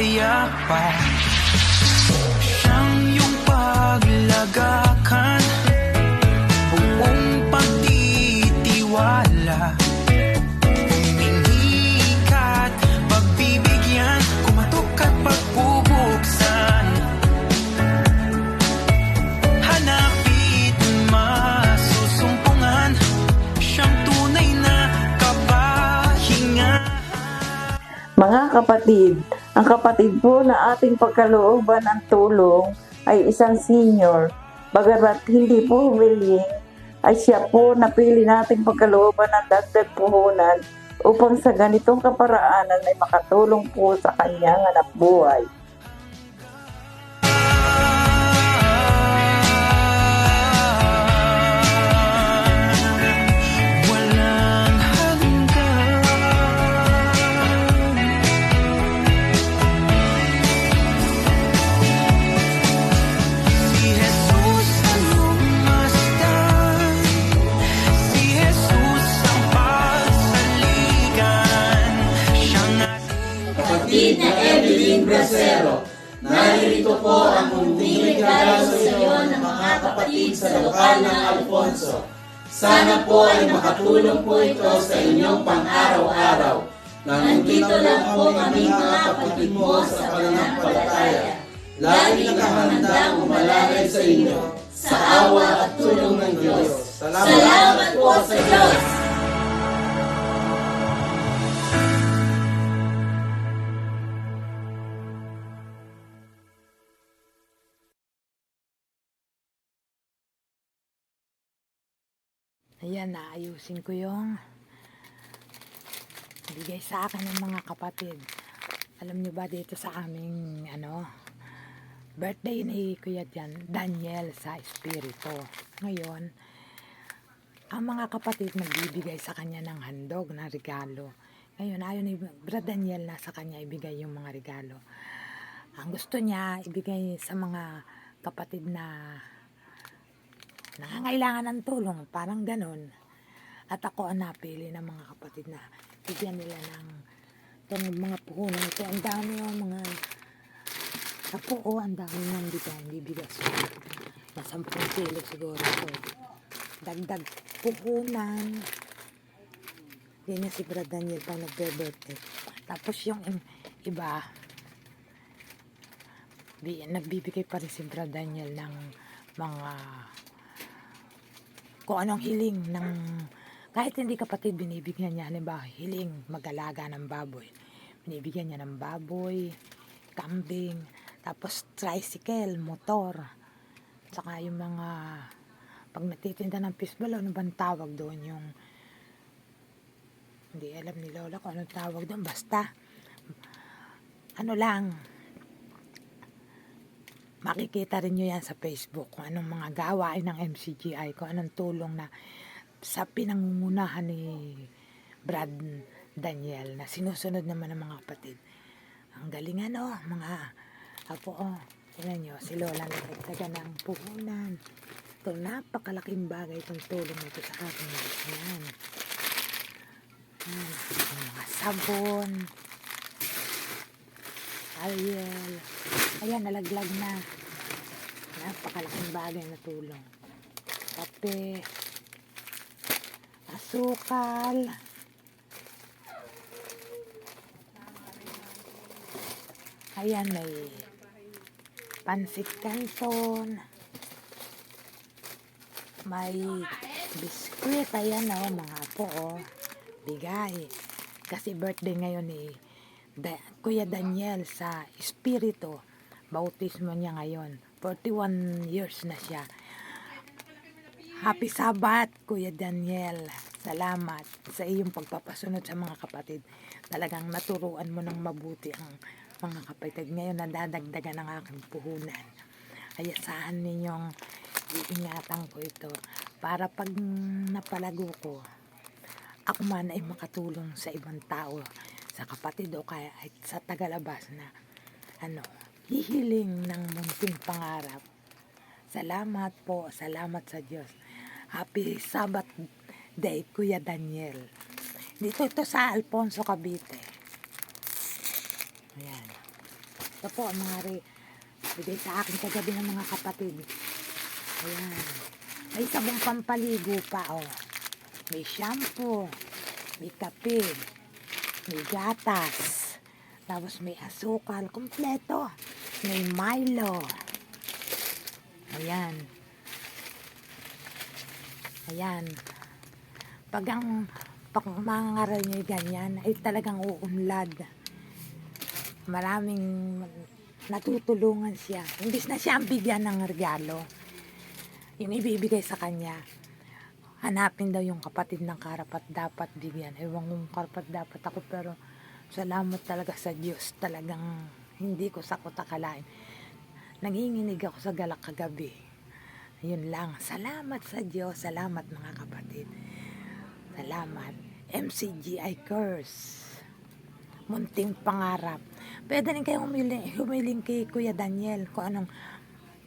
pa. Siyang iyong paglagakan. Buong pagtitiwala. Humingi ka't pagbibigyan Kumatok at pagbubuksan Hanapit masusumpungan Siyang tunay na kapahinga Mga kapatid, ang kapatid po na ating pagkalooban ng tulong ay isang senior. Bagamat hindi po humiling, ay siya po napili nating pagkalooban ng dagdag puhunan upang sa ganitong kaparaanan ay makatulong po sa kanyang anak buhay. Naririto po ang munting regalo sa iyo ng mga kapatid sa lokal ng Alfonso. Sana po ay makatulong po ito sa inyong pang-araw-araw. Nandito lang po kami mga kapatid mo sa pananampalataya. Lagi nakahandang umalalay sa inyo sa awa at tulong ng Diyos. Salamat po sa Diyos! Ayan, naayusin ko yung bigay sa akin ng mga kapatid. Alam niyo ba dito sa aming ano, birthday ni Kuya Jan, Daniel sa Espiritu. Ngayon, ang mga kapatid nagbibigay sa kanya ng handog na regalo. Ngayon, ayaw ni Brad Daniel na sa kanya ibigay yung mga regalo. Ang gusto niya, ibigay sa mga kapatid na nangangailangan ng tulong, parang ganun. At ako ang napili ng mga kapatid na bigyan nila ng itong mga puhunan ito. Ang dami yung mga Apo, oh, ang dami ng bigang bibigas. Na 10 kilo siguro ito. Dagdag puhunan. Ganyan si Brad Daniel pag nagbe-birthday. Tapos yung iba, bi- nagbibigay pa rin si Brad Daniel ng mga kung anong hiling ng kahit hindi kapatid binibigyan niya. Halimbawa hiling mag-alaga ng baboy. Binibigyan niya ng baboy kambing tapos tricycle motor. Tsaka yung mga pag natitinda ng fishball ano bang tawag doon yung hindi alam ni Lola kung anong tawag doon. Basta ano lang makikita rin nyo yan sa Facebook kung anong mga gawain ng MCGI, kung anong tulong na sa pinangungunahan ni Brad Daniel na sinusunod naman ng mga kapatid. Ang galing ano, mga apo, oh, tingnan nyo, si Lola nagdagdagan ng puhunan. Ito, napakalaking bagay itong tulong nito sa akin. Ayan. Mga sabon, Ariel. Ayan, nalaglag na. Napakalaking bagay na tulong. Kape. Asukal. Ayan, may pansit canton. May biskwit. Ayan, oh, mga po, oh. Bigay. Kasi birthday ngayon ni Da- Kuya Daniel sa Espiritu. Bautismo niya ngayon. 41 years na siya. Happy Sabat, Kuya Daniel. Salamat sa iyong pagpapasunod sa mga kapatid. Talagang naturuan mo ng mabuti ang mga kapatid. Ngayon, nadadagdagan ng aking puhunan. Ayasahan ninyong iingatan ko ito para pag napalago ko, ako man ay makatulong sa ibang tao, sa kapatid o kaya ay sa tagalabas na ano, hihiling ng munting pangarap. Salamat po, salamat sa Diyos. Happy Sabbath Day, Kuya Daniel. Dito ito sa Alfonso, Cavite. Ayan. Ito po ang mga re bigay sa akin kagabi ng mga kapatid. Ayan. May sabong pampaligo pa, oh. May shampoo. May kape. May gatas. Tapos may asukal. Kompleto. May Milo. Ayan. Ayan. Pag ang pag mangaral niyo ganyan, ay talagang uunlad. Maraming natutulungan siya. Imbis na siya ang bigyan ng regalo, yung ibibigay sa kanya, hanapin daw yung kapatid ng karapat dapat bigyan. Ewan kung karapat dapat ako pero salamat talaga sa Diyos. Talagang hindi ko sakot akalain. Nanginginig ako sa galak kagabi. Yun lang. Salamat sa Diyos. Salamat mga kapatid. Salamat. MCGI curse. Munting pangarap. Pwede rin kayong humiling, humiling kay Kuya Daniel kung anong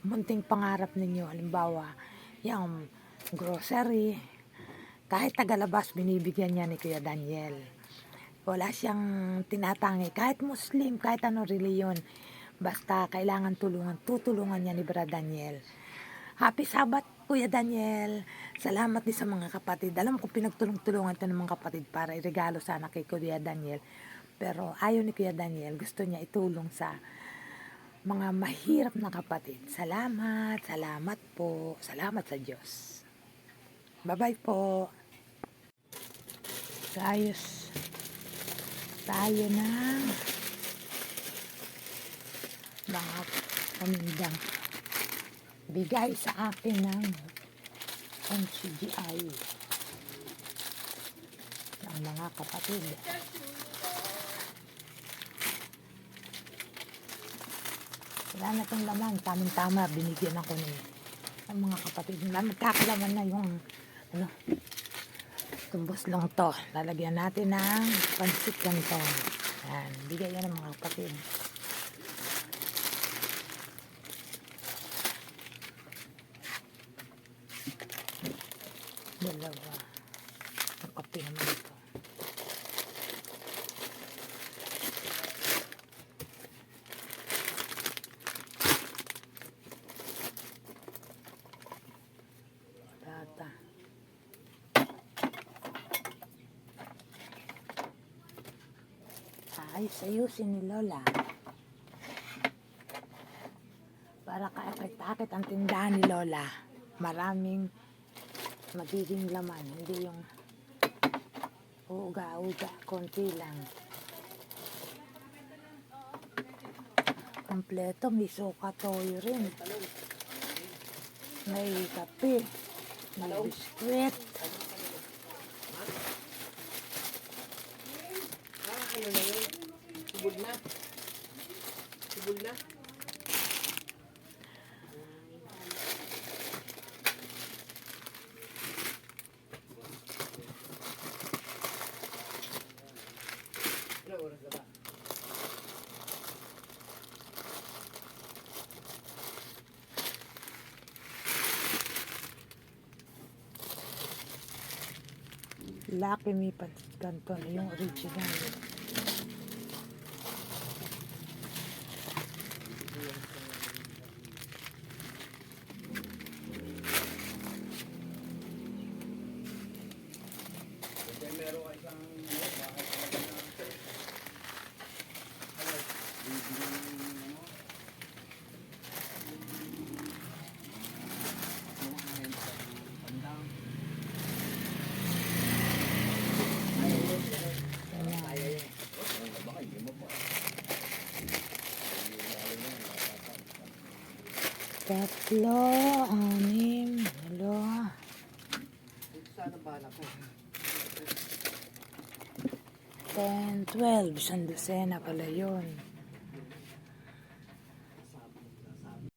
munting pangarap ninyo. Halimbawa, yung grocery, kahit tagalabas, binibigyan niya ni Kuya Daniel. Wala siyang tinatangi. Kahit Muslim, kahit ano reliyon. Basta kailangan tulungan, tutulungan niya ni Brad Daniel. Happy Sabat, Kuya Daniel. Salamat din sa mga kapatid. Alam ko pinagtulong-tulungan ito ng mga kapatid para iregalo sana kay Kuya Daniel. Pero ayaw ni Kuya Daniel, gusto niya itulong sa mga mahirap na kapatid. Salamat, salamat po. Salamat sa Diyos. Bye-bye po. Gayos tayo ng mga pamindang bigay sa akin ng NCGI ng mga kapatid. Wala na itong laman. Tamang-tama, binigyan ako ni ng mga kapatid. Na magkakalaman na yung ano, tumbos lang to. Lalagyan natin ng pansit ganito. Yan, bigay yan ng mga kapatid. Dalawa. Ang kape naman ito. Ayos ayusin ni Lola. Para kaakit-akit ang tindahan ni Lola. Maraming magiging laman. Hindi yung uga-uga. Konti lang. Kompleto. May suka toyo rin. May kape. May biskwit. ano na yun? Subod na. Subod na. Lucky Me Pancit Canton. Yung original. Tatlo, anim, ko. 10, 12. Isang dosena pala yun.